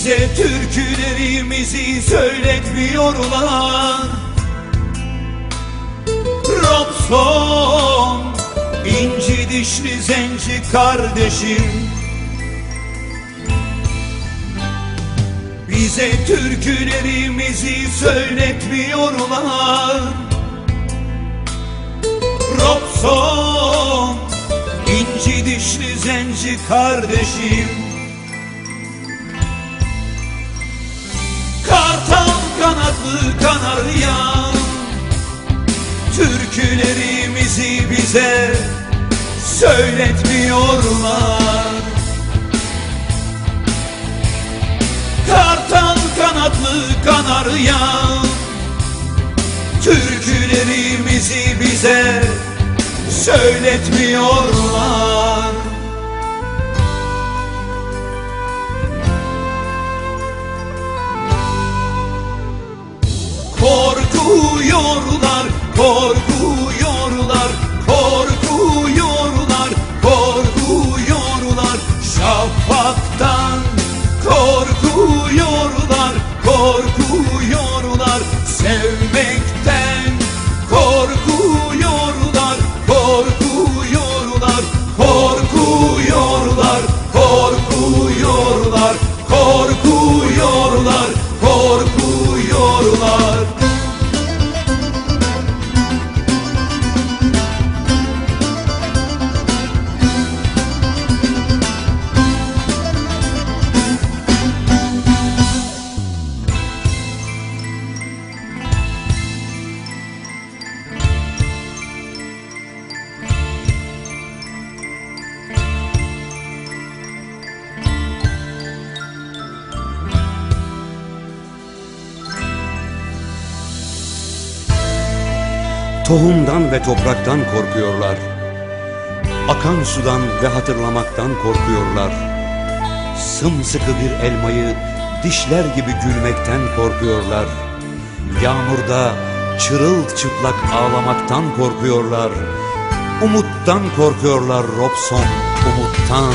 Bize türkülerimizi söyletmiyorlar. Robson inci dişli zenci kardeşim. Bize türkülerimizi söyletmiyorlar. Robson inci dişli zenci kardeşim kanatlı kanarya Türkülerimizi bize söyletmiyorlar. Kartal kanatlı kanarya Türkülerimizi bize söyletmiyorlar Tohumdan ve topraktan korkuyorlar. Akan sudan ve hatırlamaktan korkuyorlar. Sımsıkı bir elmayı dişler gibi gülmekten korkuyorlar. Yağmurda çırılçıplak ağlamaktan korkuyorlar. Umuttan korkuyorlar Robson, umuttan.